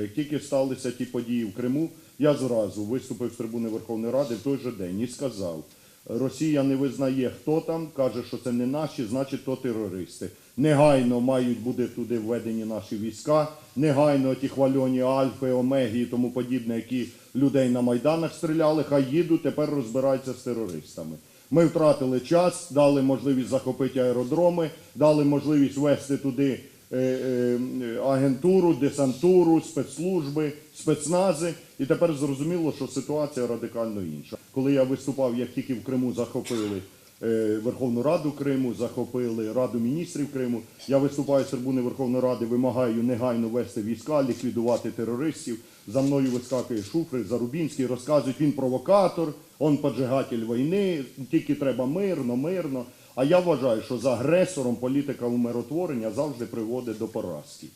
Як тільки сталися ті події в Криму, я зразу виступив з трибуни Верховної Ради в той же день і сказав: Росія не визнає, хто там, каже, що це не наші, значить, то терористи. Негайно мають бути туди введені наші війська, негайно ті хвальоні Альфи, Омеги і тому подібне, які людей на майданах стріляли, хай їдуть, тепер розбираються з терористами. Ми втратили час, дали можливість захопити аеродроми, дали можливість вести туди е, е, агентуру, десантуру, спецслужби, спецнази. І тепер зрозуміло, що ситуація радикально інша. Коли я виступав, як тільки в Криму захопили е, Верховну Раду Криму, захопили Раду міністрів Криму, я виступаю з трибуни Верховної Ради, вимагаю негайно вести війська, ліквідувати терористів. За мною вискакує Шуфрик, Зарубінський, розказують, він провокатор, он поджигатель війни, тільки треба мирно, мирно. А я вважаю, що з агресором політика умиротворення завжди приводить до поразки.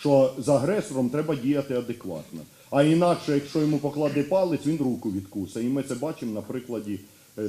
Що з агресором треба діяти адекватно. А інакше, якщо йому покладе палець, він руку відкусить. І ми це бачимо на прикладі е,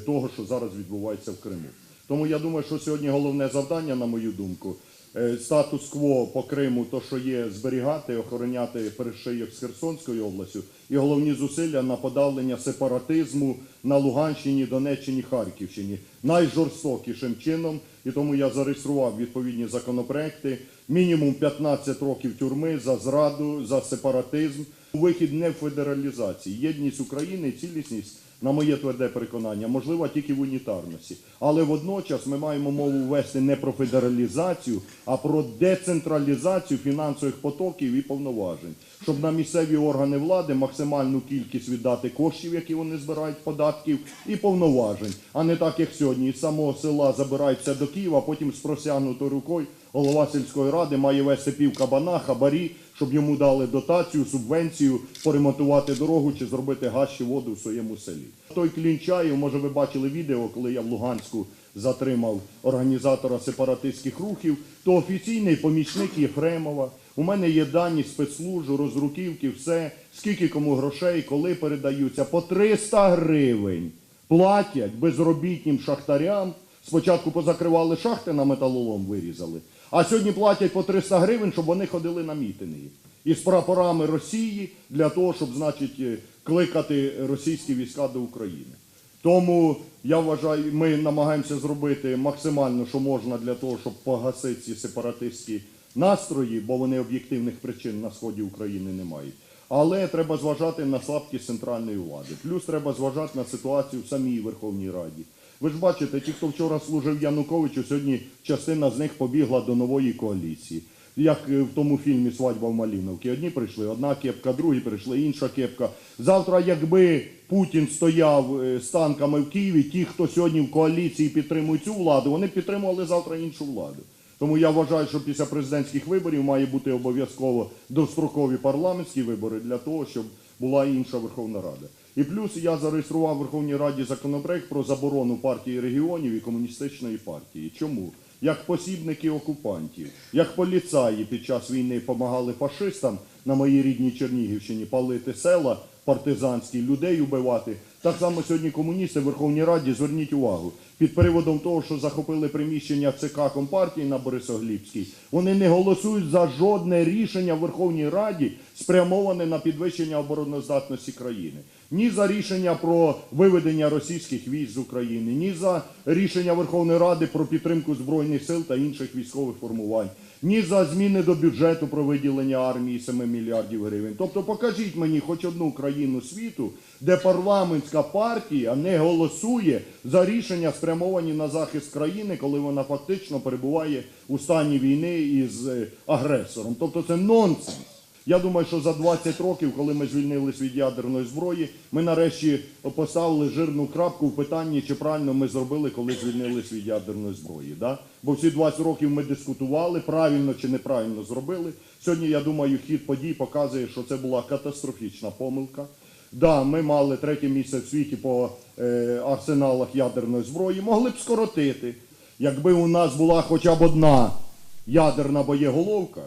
того, що зараз відбувається в Криму. Тому я думаю, що сьогодні головне завдання, на мою думку, е, статус-кво по Криму, то що є зберігати, охороняти перешийок з Херсонською областю, і головні зусилля на подавлення сепаратизму на Луганщині, Донеччині, Харківщині найжорстокішим чином. І тому я зареєстрував відповідні законопроекти. Мінімум 15 років тюрми за зраду, за сепаратизм. Вихід не федералізації. Єдність України цілісність, на моє тверде переконання, можлива тільки в унітарності. Але водночас ми маємо мову вести не про федералізацію, а про децентралізацію фінансових потоків і повноважень, щоб на місцеві органи влади максимальну кількість віддати коштів, які вони збирають податків, і повноважень, а не так, як сьогодні із самого села забирають все до Києва, а потім з просягнутою рукою голова сільської ради має вести пів кабана, хабарі, щоб йому дали дотацію, субвенцію, поремонтувати дорогу чи зробити газ воду в своєму селі. Той Клінчаєв, може ви бачили відео, коли я в Луганську затримав організатора сепаратистських рухів, то офіційний помічник Єфремова. У мене є дані спецслужб, розруківки, все, скільки кому грошей, коли передаються. По 300 гривень платять безробітнім шахтарям. Спочатку позакривали шахти на металолом вирізали, а сьогодні платять по 300 гривень, щоб вони ходили на мітинги. Із прапорами Росії для того, щоб, значить, е, кликати російські війська до України. Тому я вважаю, ми намагаємося зробити максимально, що можна для того, щоб погасити ці сепаратистські настрої, бо вони об'єктивних причин на сході України не мають. Але треба зважати на слабкість центральної влади. Плюс треба зважати на ситуацію в самій Верховній Раді. Ви ж бачите, ті, хто вчора служив Януковичу, сьогодні частина з них побігла до нової коаліції. Як е, в тому фільмі Свадьба в Маліновці. Одні прийшли, одна кепка, другі прийшли, інша кепка. Завтра, якби Путін стояв е, з танками в Києві, ті, хто сьогодні в коаліції підтримують цю владу, вони підтримували завтра іншу владу. Тому я вважаю, що після президентських виборів має бути обов'язково дострокові парламентські вибори для того, щоб була інша Верховна Рада. І плюс я зареєстрував в Верховній Раді законопроект про заборону партії регіонів і комуністичної партії. Чому? Як посібники окупантів, як поліцаї під час війни допомагали фашистам на моїй рідній Чернігівщині палити села партизанські, людей убивати. Так само сьогодні комуністи в Верховній Раді, зверніть увагу, під приводом того, що захопили приміщення ЦК Компартії на Борисоглібській, вони не голосують за жодне рішення в Верховній Раді, спрямоване на підвищення обороноздатності країни. Ні за рішення про виведення російських військ з України, ні за рішення Верховної Ради про підтримку Збройних сил та інших військових формувань, ні за зміни до бюджету про виділення армії 7 мільярдів гривень. Тобто покажіть мені хоч одну країну світу, де парламентська партія не голосує за рішення, спрямовані на захист країни, коли вона фактично перебуває у стані війни із е, агресором. Тобто це нонсенс. Я думаю, що за 20 років, коли ми звільнились від ядерної зброї, ми нарешті поставили жирну крапку в питанні, чи правильно ми зробили, коли звільнились від ядерної зброї. Да? Бо всі 20 років ми дискутували, правильно чи неправильно зробили. Сьогодні, я думаю, хід подій показує, що це була катастрофічна помилка. Да, ми мали третє місце в світі по е, арсеналах ядерної зброї, могли б скоротити. Якби у нас була хоча б одна ядерна боєголовка,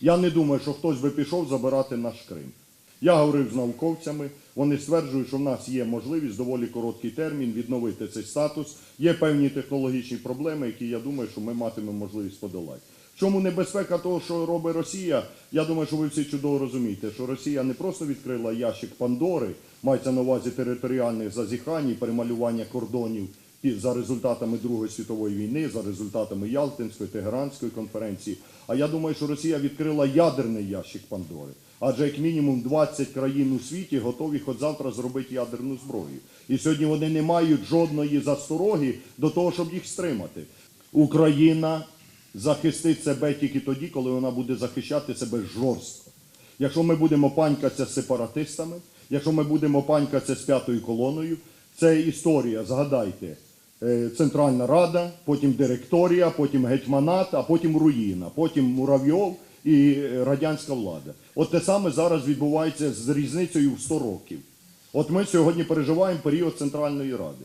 я не думаю, що хтось би пішов забирати наш Крим. Я говорив з науковцями, вони стверджують, що в нас є можливість доволі короткий термін відновити цей статус. Є певні технологічні проблеми, які я думаю, що ми матимемо можливість подолати. Чому небезпека того, що робить Росія? Я думаю, що ви всі чудово розумієте, що Росія не просто відкрила ящик Пандори, мається на увазі територіальних зазіхань, і перемалювання кордонів за результатами Другої світової війни, за результатами Ялтинської, Тегеранської конференції. А я думаю, що Росія відкрила ядерний ящик Пандори. Адже як мінімум 20 країн у світі готові хоч завтра зробити ядерну зброю. І сьогодні вони не мають жодної застороги до того, щоб їх стримати. Україна захистить себе тільки тоді, коли вона буде захищати себе жорстко. Якщо ми будемо панькатися з сепаратистами, якщо ми будемо панькатися з п'ятою колоною, це історія, згадайте. Е, Центральна Рада, потім директорія, потім гетьманат, а потім руїна, потім Муравйов і е, радянська влада. От те саме зараз відбувається з різницею в 100 років. От ми сьогодні переживаємо період Центральної Ради.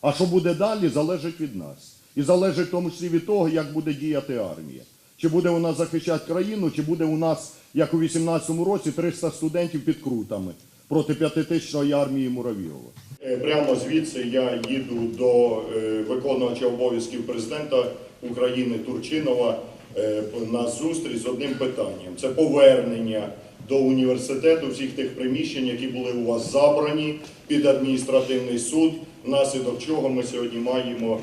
А що буде далі, залежить від нас. І залежить в тому числі від того, як буде діяти армія. Чи буде вона захищати країну, чи буде у нас, як у 18-му році, 300 студентів під крутами проти п'ятитисячної армії Муравйова. Е, Прямо звідси я їду до е, виконувача обов'язків президента України Турчинова е, на зустріч з одним питанням. Це повернення до університету всіх тих приміщень, які були у вас забрані під адміністративний суд, внаслідок чого ми сьогодні маємо,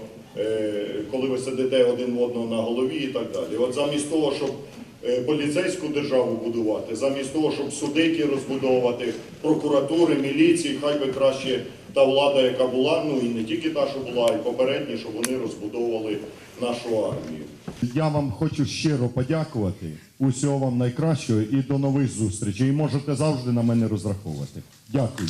коли ви сидите один в одного на голові і так далі. От замість того, щоб е, поліцейську державу будувати, замість того, щоб судики розбудовувати, прокуратури, міліції, хай би краще та влада, яка була, ну і не тільки та, що була, й попередні, щоб вони розбудовували нашу армію. Я вам хочу щиро подякувати. Усього вам найкращого і до нових зустрічей. І можете завжди на мене розраховувати. Дякую.